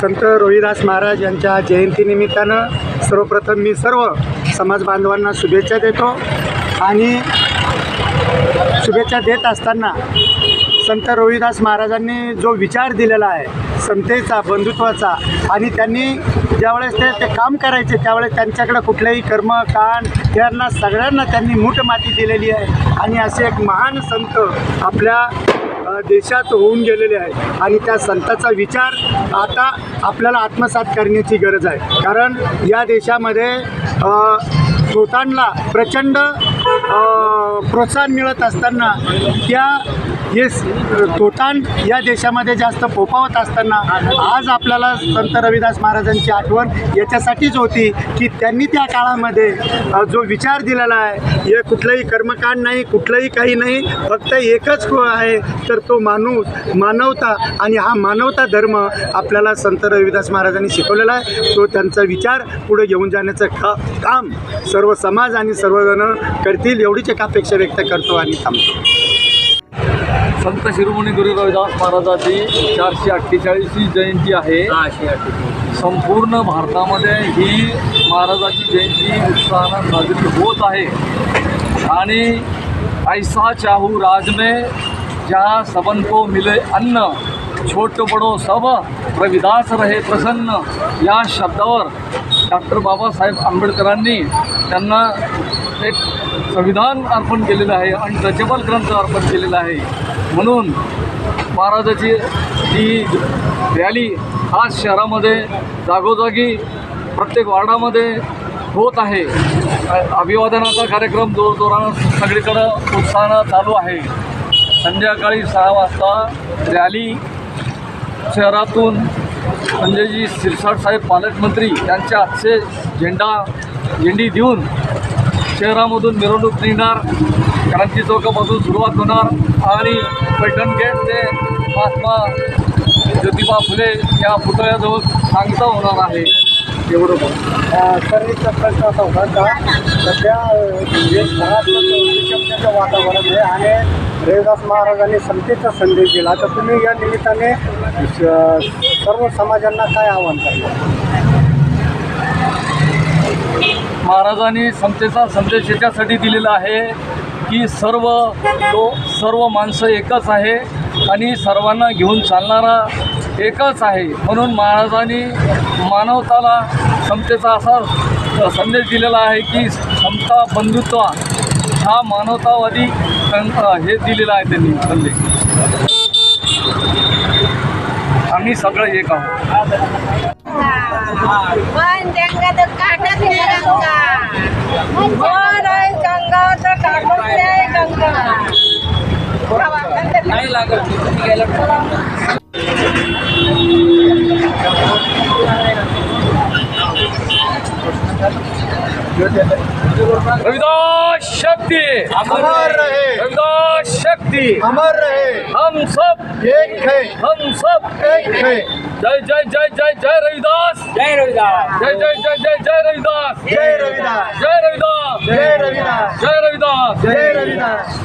संत रोहिदास महाराज यांच्या जयंतीनिमित्तानं सर्वप्रथम मी सर्व समाज बांधवांना शुभेच्छा देतो आणि शुभेच्छा देत असताना संत रोहिदास महाराजांनी जो विचार दिलेला आहे समतेचा बंधुत्वाचा आणि त्यांनी ज्यावेळेस ते ते काम करायचे त्यावेळेस त्यांच्याकडे कुठलेही कर्म कान यांना सगळ्यांना त्यांनी मूठ माती दिलेली आहे. आणि असे एक महान संत आपल्या देशात होऊन गेलेले आहे. आणि त्या संताचा विचार आता आपल्याला आत्मसात करण्याची गरज आहे. कारण या देशामध्ये अ, स्रोतांना प्रचंड प्रोत्साहन मिळत असताना त्या हे तोटान या देशामध्ये जास्त फोफावत असताना आज आपल्याला संत रविदास महाराजांची आठवण याच्यासाठीच होती की त्यांनी त्या काळामध्ये जो विचार दिलेला आहे हे कुठलंही कर्मकांड नाही कुठलंही काही नाही फक्त एकच आहे तर तो माणूस मानवता आणि हा मानवता धर्म आपल्याला संत रविदास महाराजांनी शिकवलेला आहे. तो त्यांचा विचार पुढे घेऊन जाण्याचं का काम सर्व समाज आणि सर्वजण करतील एवढीच एक अपेक्षा व्यक्त करतो आणि थांबतो. संत शिरोमणी गुरु रविदास महाराजाची चारशे अठ्ठेचाळीसची जयंती आहे. संपूर्ण भारतामध्ये ही महाराजाची जयंती उत्साहानं साजरी होत आहे. आणि ऐसा चाहू राज में जहाँ सबन को मिले अन्न छोट बडो सब रविदास रहे प्रसन्न या शब्दावर डॉक्टर बाबासाहेब आंबेडकरांनी त्यांना एक संविधान अर्पण केलेलं आहे आणि रचबल ग्रंथ अर्पण केलेला आहे. म्हणून महाराजाची ही रॅली आज शहरामध्ये जागोजागी प्रत्येक वार्डामध्ये होत आहे. अभिवादनाचा कार्यक्रम जोरजोरानं सगळीकडं उत्साहानं चालू आहे. संध्याकाळी सहा वाजता रॅली शहरातून संजयजी सिरसाट साहेब पालकमंत्री यांच्या हातचे झेंडा झेंडी देऊन शहरामधून मिरवणूक निघणार क्रांती चौकापासून सुरुवात होणार आणि पैठण गेट ते महात्मा ज्योतिबा फुले या पुतळ्याजवळ सांगता होणार आहे. एवढं बोल. तर एक प्रश्न असा होता का? सध्या देशभरात म्हणजे वातावरण आहे आणि रविदास महाराजांनी समतेचा संदेश दिला. तर तुम्ही या निमित्ताने सर्व समाजांना काय आव्हान करणार? महाराजांनी समतेचा संदेश याच्यासाठी दिलेला आहे की सर्व तो सर्व माणसं एकच आहे आणि सर्वांना घेऊन चालणारा एकच आहे. म्हणून महाराजांनी मानवताला समतेचा असा संदेश दिलेला आहे की समता बंधुत्व हा मानवतावादी सं- हे दिलेला आहे त्यांनी संदेश. आम्ही सगळं एक आहोत. पण गंगा तर काटत नाही गंगा पण आहे गंगा तर काटत नाही गंगा नाही लागत रविदास शक्ति। अमर रहे। रविदास शक्ति। अमर रहे। हम सब। एक है। हम सब। एक है। जय जय जय जय जय रविदास। जय रविदास। जय जय जय जय जय रविदास। जय रविदास। जय रविदास। जय रविदास। जय रविदास। जय रविदास।